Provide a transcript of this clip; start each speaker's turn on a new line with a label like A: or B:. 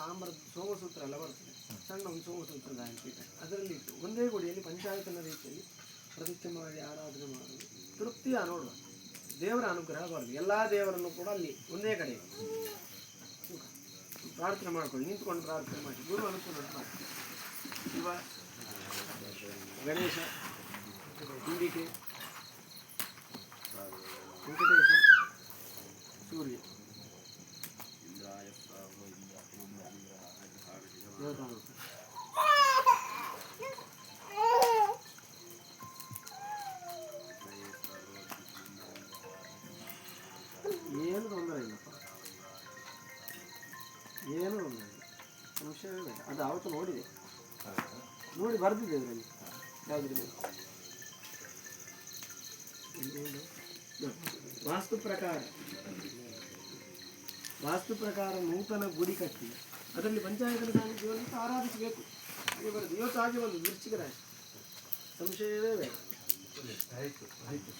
A: ತಾಮ್ರದ ಸೋಮಸೂತ್ರ ಎಲ್ಲ ಬರ್ತದೆ. ಸಣ್ಣ ಒಂದು ಸೋಮಸೂತ್ರ ಅಂತಿದೆ ಅದರಲ್ಲಿ ಇಟ್ಟು ಒಂದೇ ಗುಡಿಯಲ್ಲಿ ಪಂಚಾಯತನ ರೀತಿಯಲ್ಲಿ ಪ್ರತಿಷ್ಠೆ ಮಾಡಿ ಆರಾಧನೆ ಮಾಡೋದು ತೃಪ್ತಿಯ ನೋಡುವ. ದೇವರ ಅನುಗ್ರಹ ಬರಲಿ. ಎಲ್ಲ ದೇವರನ್ನು ಕೂಡ ಅಲ್ಲಿ ಒಂದೇ ಕಡೆ ಪ್ರಾರ್ಥನೆ ಮಾಡ್ಕೊಳ್ಳಿ. ನಿಂತ್ಕೊಂಡು ಪ್ರಾರ್ಥನೆ ಮಾಡಿ. ಗುರು ಅನುಕೂಲ ಮಾಡಿ. ಗಣೇಶ ಹಿಂದಿಕೆ ಏನು ತೊಂದರೆ ಇಲ್ಲಪ್ಪ ಏನು ತೊಂದರೆ ಇಲ್ಲ ಸಂಶಯವೇ ಬೇಡ ಅದು ಆವತ್ತು ನೋಡಿದೆ ನೋಡಿ ಬರ್ದಿದೆ ಅದರಲ್ಲಿ ಯಾವುದ್ರ ಮೇಲೆ ಇನ್ನೇನು? ವಾಸ್ತು ಪ್ರಕಾರ ವಾಸ್ತು ಪ್ರಕಾರ ನೂತನ ಗುಡಿ ಕಟ್ಟಿ ಅದರಲ್ಲಿ ಪಂಚಾಯತನ ಸಾನ್ನಿಧ್ಯವನ್ನು ಆರಾಧಿಸಬೇಕು. ಹಾಗೆ ಬರೋದು ಇವತ್ತು ಹಾಗೆ ಒಂದು ವೃಶ್ಚಿಕ ಸಂಶಯವೇ ಬೇಡ.
B: ಆಯಿತು ಆಯಿತು.